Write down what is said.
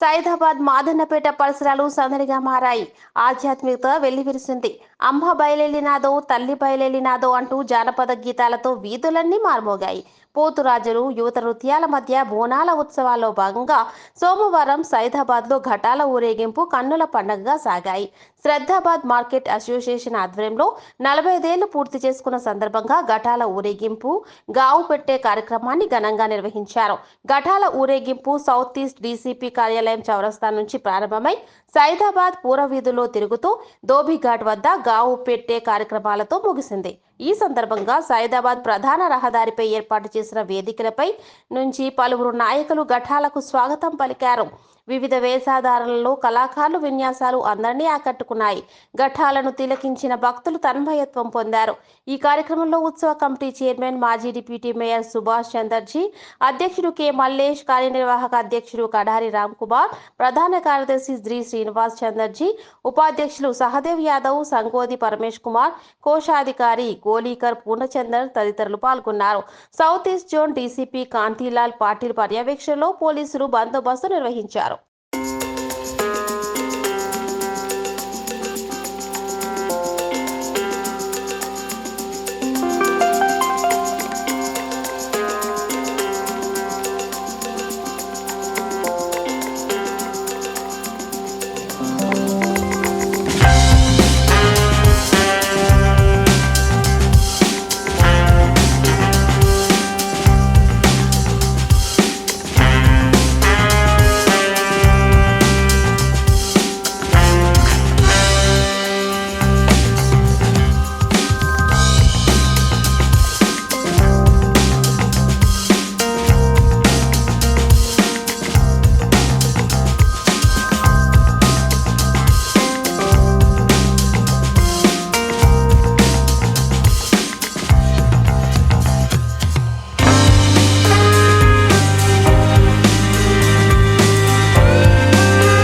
సైదాబాద్ మాదన్నపేట పరిసరాలు సందడిగా మారాయి. ఆధ్యాత్మికత వెల్లివిరిసింది. అమ్మ బయలెల్లినాదో తల్లి బయలెల్లినాదో అంటూ జానపద గీతాలతో వీధులన్నీ మార్మోగాయి. పోతురాజులు యువత నృత్యాల మధ్య బోనాల ఉత్సవాల్లో భాగంగా సోమవారం సైదాబాద్లో ఘటాల ఊరేగింపు కన్నుల పండగగా సాగాయి. శ్రద్ధాబాద్ మార్కెట్ అసోసియేషన్ ఆధ్వర్యంలో నలభై ఐదేళ్ళు పూర్తి చేసుకున్న సందర్భంగా ఘటాల ఊరేగింపు గావు పెట్టే కార్యక్రమాన్ని ఘనంగా నిర్వహించారు. ఘటాల ఊరేగింపు సౌత్ ఈస్ట్ డీసీపీ కార్యాలయం చౌరస్తా నుంచి ప్రారంభమై సైదాబాద్ పూర్వ వీధుల్లో తిరుగుతూ ధోబీఘాట్ వద్ద గావు పెట్టే కార్యక్రమాలతో ముగిసింది. ఈ సందర్భంగా సైదాబాద్ ప్రధాన రహదారిపై ఏర్పాటు చేసిన వేదికలపై నుంచి పలువురు నాయకులు ఘటాలకు స్వాగతం పలికారు. వివిధ వేషాధారణలో కళాకారులు విన్యాసాలు అందరినీ ఆకట్టుకున్నాయి. ఘటాలను తిలకించిన భక్తులు తన్మయత్వం పొందారు. ఈ కార్యక్రమంలో ఉత్సవ కమిటీ చైర్మన్ మాజీ డిప్యూటీ మేయర్ సుభాష్ చందర్జీ అధ్యక్షుడు కె. మల్లేష్ కార్యనిర్వాహక అధ్యక్షుడు కడారి రామ్ కుమార్ ప్రధాన కార్యదర్శి శ్రీ శ్రీనివాస్ చందర్జీ ఉపాధ్యక్షులు సహదేవ్ యాదవ్ సంగోది పరమేష్ కుమార్ కోశాధికారి గోలీకర్ పూర్ణచందర్ తదితరులు పాల్గొన్నారు. South east zone DCP Kantilal Patil పర్యవేక్షణలో పోలీసులు బందోబస్తు నిర్వహించారు.